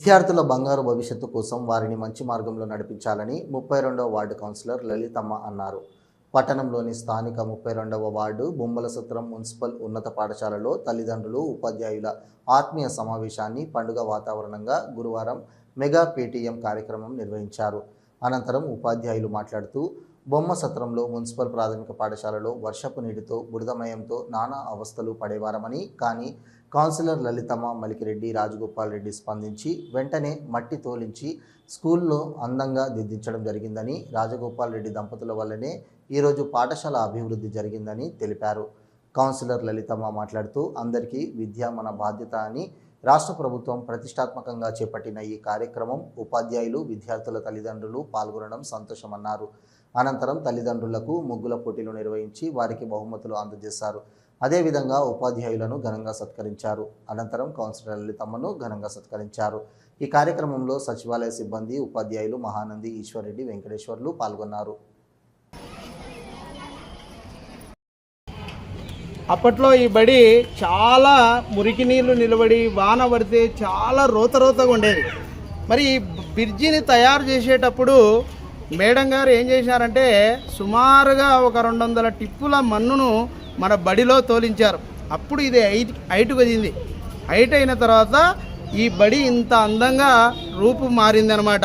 విద్యార్థుల బంగారు భవిష్యత్తు కోసం వారిని మంచి మార్గంలో నడిపించాలని ముప్పై రెండవ వార్డు కౌన్సిలర్ లలితమ్మ అన్నారు. పట్టణంలోని స్థానిక ముప్పై రెండవ వార్డు బొమ్మల సత్రం మున్సిపల్ ఉన్నత పాఠశాలలో తల్లిదండ్రులు ఉపాధ్యాయుల ఆత్మీయ సమావేశాన్ని పండుగ వాతావరణంగా గురువారం మెగా పేటీఎం కార్యక్రమం నిర్వహించారు. అనంతరం ఉపాధ్యాయులు మాట్లాడుతూ బొమ్మ సత్రంలో మున్సిపల్ ప్రాథమిక పాఠశాలలో వర్షపు నీటితో బురదమయంతో నానా అవస్థలు పడేవారమని కానీ కౌన్సిలర్ లలితమ్మ మలికిరెడ్డి రాజగోపాల్ రెడ్డి స్పందించి వెంటనే మట్టి తోలించి స్కూల్లో అందంగా దిద్దించడం జరిగిందని రాజగోపాల్ రెడ్డి దంపతుల వల్లనే ఈరోజు పాఠశాల అభివృద్ధి జరిగిందని తెలిపారు. కౌన్సిలర్ లలితమ్మ మాట్లాడుతూ అందరికీ విద్య మన బాధ్యత అని రాష్ట్ర ప్రభుత్వం ప్రతిష్టాత్మకంగా చేపట్టిన ఈ కార్యక్రమం ఉపాధ్యాయులు విద్యార్థుల తల్లిదండ్రులు పాల్గొనడం సంతోషమన్నారు. అనంతరం తల్లిదండ్రులకు ముగ్గుల పోటీలు నిర్వహించి వారికి బహుమతులు అందజేశారు. అదేవిధంగా ఉపాధ్యాయులను ఘనంగా సత్కరించారు. అనంతరం కౌన్సిలర్ లలితమ్మను ఘనంగా సత్కరించారు. ఈ కార్యక్రమంలో సచివాలయ సిబ్బంది ఉపాధ్యాయులు మహానంది ఈశ్వర్రెడ్డి వెంకటేశ్వర్లు పాల్గొన్నారు. అప్పట్లో ఈ బడి చాలా మురికి నీళ్ళు నిలబడి వాన పడితే చాలా రోత రోతగా ఉండేది. మరి ఈ బ్రిడ్జిని తయారు చేసేటప్పుడు మేడం గారు ఏం చేశారంటే సుమారుగా ఒక రెండు వందల టిప్పుల మన్నును మన బడిలో తోలించారు. అప్పుడు ఇది హైట్ హైట్ వచ్చింది హైట్ అయిన తర్వాత ఈ బడి ఇంత అందంగా రూపు మారిందనమాట.